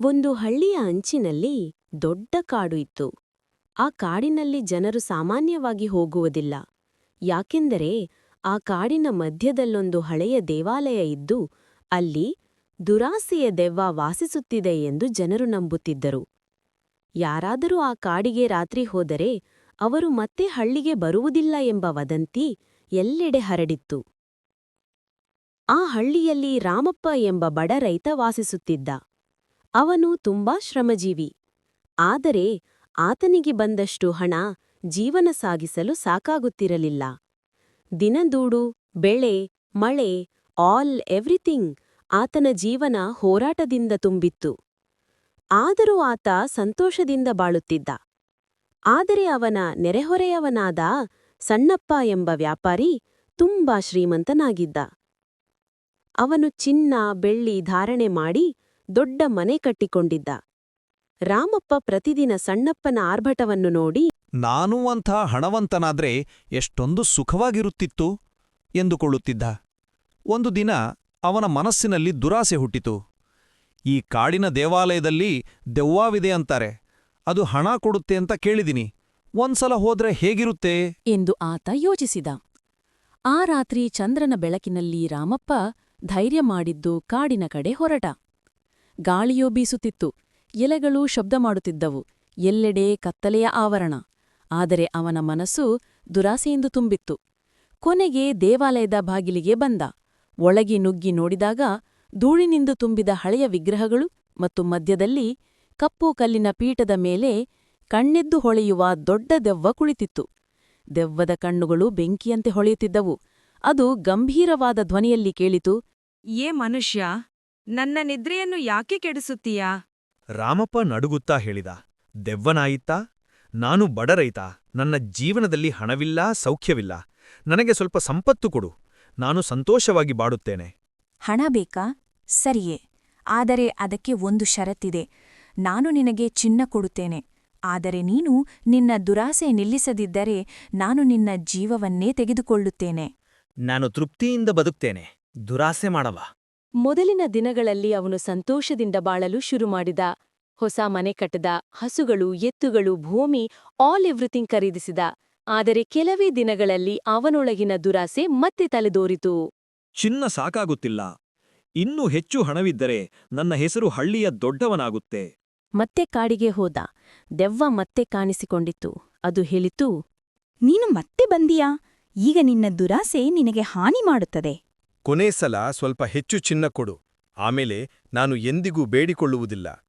ಒಂದು ಹಳ್ಳಿಯ ಅಂಚಿನಲ್ಲಿ ದೊಡ್ಡ ಕಾಡು ಇತ್ತು. ಆ ಕಾಡಿನಲ್ಲಿ ಜನರು ಸಾಮಾನ್ಯವಾಗಿ ಹೋಗುವುದಿಲ್ಲ. ಯಾಕೆಂದರೆ ಆ ಕಾಡಿನ ಮಧ್ಯದಲ್ಲೊಂದು ಹಳೆಯ ದೇವಾಲಯ ಇದ್ದು, ಅಲ್ಲಿ ದುರಾಸೆಯ ದೆವ್ವ ವಾಸಿಸುತ್ತಿದೆ ಎಂದು ಜನರು ನಂಬುತ್ತಿದ್ದರು. ಯಾರಾದರೂ ಆ ಕಾಡಿಗೆ ರಾತ್ರಿ ಹೋದರೆ ಅವರು ಮತ್ತೆ ಹಳ್ಳಿಗೆ ಬರುವುದಿಲ್ಲ ಎಂಬ ವದಂತಿ ಎಲ್ಲೆಡೆ ಹರಡಿತ್ತು. ಆ ಹಳ್ಳಿಯಲ್ಲಿ ರಾಮಪ್ಪ ಎಂಬ ಬಡ ರೈತ ವಾಸಿಸುತ್ತಿದ್ದ. ಅವನು ತುಂಬಾ ಶ್ರಮಜೀವಿ. ಆದರೆ ಆತನಿಗೆ ಬಂದಷ್ಟು ಹಣ ಜೀವನ ಸಾಗಿಸಲು ಸಾಕಾಗುತ್ತಿರಲಿಲ್ಲ. ದಿನದೂಡು ಬೆಳೆ, ಮಳೆ, ಆಲ್, ಎವ್ರಿಥಿಂಗ್ ಆತನ ಜೀವನ ಹೋರಾಟದಿಂದ ತುಂಬಿತ್ತು. ಆದರೂ ಆತ ಸಂತೋಷದಿಂದ ಬಾಳುತ್ತಿದ್ದ. ಆದರೆ ಅವನ ನೆರೆಹೊರೆಯವನಾದ ಸಣ್ಣಪ್ಪ ಎಂಬ ವ್ಯಾಪಾರಿ ತುಂಬಾ ಶ್ರೀಮಂತನಾಗಿದ್ದ. ಅವನು ಚಿನ್ನ, ಬೆಳ್ಳಿ ಧಾರಣೆ ಮಾಡಿ ದೊಡ್ಡ ಮನೆ ಕಟ್ಟಿಕೊಂಡಿದ್ದ. ರಾಮಪ್ಪ ಪ್ರತಿದಿನ ಸಣ್ಣಪ್ಪನ ಆರ್ಭಟವನ್ನು ನೋಡಿ ನಾನೂ ಅಂಥ ಹಣವಂತನಾದ್ರೆ ಎಷ್ಟೊಂದು ಸುಖವಾಗಿರುತ್ತಿತ್ತು? ಎಂದುಕೊಳ್ಳುತ್ತಿದ್ದ. ಒಂದು ದಿನ ಅವನ ಮನಸ್ಸಿನಲ್ಲಿ ದುರಾಸೆ ಹುಟ್ಟಿತು. ಈ ಕಾಡಿನ ದೇವಾಲಯದಲ್ಲಿ ದೆವ್ವಾವಿದೆ ಅಂತಾರೆ. ಅದು ಹಣ ಕೊಡುತ್ತೆ ಅಂತ ಕೇಳಿದಿನಿ. ಒಂದ್ಸಲ ಹೋದ್ರೆ ಹೇಗಿರುತ್ತೆ? ಎಂದು ಆತ ಯೋಚಿಸಿದ. ಆ ರಾತ್ರಿ ಚಂದ್ರನ ಬೆಳಕಿನಲ್ಲಿ ರಾಮಪ್ಪ ಧೈರ್ಯ ಮಾಡಿದ್ದು ಕಾಡಿನ ಕಡೆ ಹೊರಟ. ಗಾಳಿಯೋ ಬೀಸುತ್ತಿತ್ತು. ಎಲೆಗಳು ಶಬ್ದ ಮಾಡುತ್ತಿದ್ದವು. ಎಲ್ಲೆಡೆ ಕತ್ತಲೆಯ ಆವರಣ. ಆದರೆ ಅವನ ಮನಸ್ಸು ದುರಾಸೆಯಿಂದ ತುಂಬಿತ್ತು. ಕೊನೆಗೆ ದೇವಾಲಯದ ಬಾಗಿಲಿಗೆ ಬಂದ. ಒಳಗೆ ನುಗ್ಗಿ ನೋಡಿದಾಗ ಧೂಳಿನಿಂದ ತುಂಬಿದ ಹಳೆಯ ವಿಗ್ರಹಗಳು ಮತ್ತು ಮಧ್ಯದಲ್ಲಿ ಕಪ್ಪು ಕಲ್ಲಿನ ಪೀಠದ ಮೇಲೆ ಕಣ್ಣೆದ್ದು ಹೊಳೆಯುವ ದೊಡ್ಡ ದೆವ್ವ ಕುಳಿತಿತ್ತು. ದೆವ್ವದ ಕಣ್ಣುಗಳು ಬೆಂಕಿಯಂತೆ ಹೊಳೆಯುತ್ತಿದ್ದವು. ಅದು ಗಂಭೀರವಾದ ಧ್ವನಿಯಲ್ಲಿ ಕೇಳಿತು, ಏ ಮನುಷ್ಯ ನನ್ನ ನಿದ್ರೆಯನ್ನು ಯಾಕೆ ಕೆಡಿಸುತ್ತೀಯಾ? ರಾಮಪ್ಪ ನಡುಗುತ್ತಾ ಹೇಳಿದ ದೆವ್ವನಾಯಿತಾ ನಾನು ಬಡರೈತ ನನ್ನ ಜೀವನದಲ್ಲಿ ಹಣವಿಲ್ಲ ಸೌಖ್ಯವಿಲ್ಲ ನನಗೆ ಸ್ವಲ್ಪ ಸಂಪತ್ತು ಕೊಡು ನಾನು ಸಂತೋಷವಾಗಿ ಬಾಡುತ್ತೇನೆ ಹಣ ಬೇಕಾ? ಸರಿಯೇ ಆದರೆ ಅದಕ್ಕೆ ಒಂದು ಷರತ್ತಿದೆ ನಾನು ನಿನಗೆ ಚಿನ್ನ ಕೊಡುತ್ತೇನೆ ಆದರೆ ನೀನು ನಿನ್ನ ದುರಾಸೆ ನಿಲ್ಲಿಸದಿದ್ದರೆ ನಾನು ನಿನ್ನ ಜೀವವನ್ನೇ ತೆಗೆದುಕೊಳ್ಳುತ್ತೇನೆ. ನಾನು ತೃಪ್ತಿಯಿಂದ ಬದುಕ್ತೇನೆ ದುರಾಸೆ ಮಾಡವ. ಮೊದಲಿನ ದಿನಗಳಲ್ಲಿ ಅವನು ಸಂತೋಷದಿಂದ ಬಾಳಲು ಶುರುಮಾಡಿದ ಹೊಸ ಮನೆ ಕಟ್ಟದ ಹಸುಗಳು ಎತ್ತುಗಳು ಭೂಮಿ ಆಲ್ ಎವ್ರಿಥಿಂಗ್ ಖರೀದಿಸಿದ. ಆದರೆ ಕೆಲವೇ ದಿನಗಳಲ್ಲಿ ಅವನೊಳಗಿನ ದುರಾಸೆ ಮತ್ತೆ ತಲೆದೋರಿತು. ಚಿನ್ನ ಸಾಕಾಗುತ್ತಿಲ್ಲ. ಇನ್ನೂ ಹೆಚ್ಚು ಹಣವಿದ್ದರೆ ನನ್ನ ಹೆಸರು ಹಳ್ಳಿಯ ದೊಡ್ಡವನಾಗುತ್ತೆ. ಮತ್ತೆ ಕಾಡಿಗೆ ಹೋದ. ದೆವ್ವ ಮತ್ತೆ ಕಾಣಿಸಿಕೊಂಡಿತ್ತು. ಅದು ಹೇಳಿತು ನೀನು ಮತ್ತೆ ಬಂದಿಯಾ? ಈಗ ನಿನ್ನ ದುರಾಸೆ ನಿನಗೆ ಹಾನಿ ಮಾಡುತ್ತದೆ. ಕೊನೇ ಸಲ ಸ್ವಲ್ಪ ಹೆಚ್ಚು ಚಿನ್ನ ಕೊಡು. ಆಮೇಲೆ ನಾನು ಎಂದಿಗೂ ಬೇಡಿಕೊಳ್ಳುವುದಿಲ್ಲ.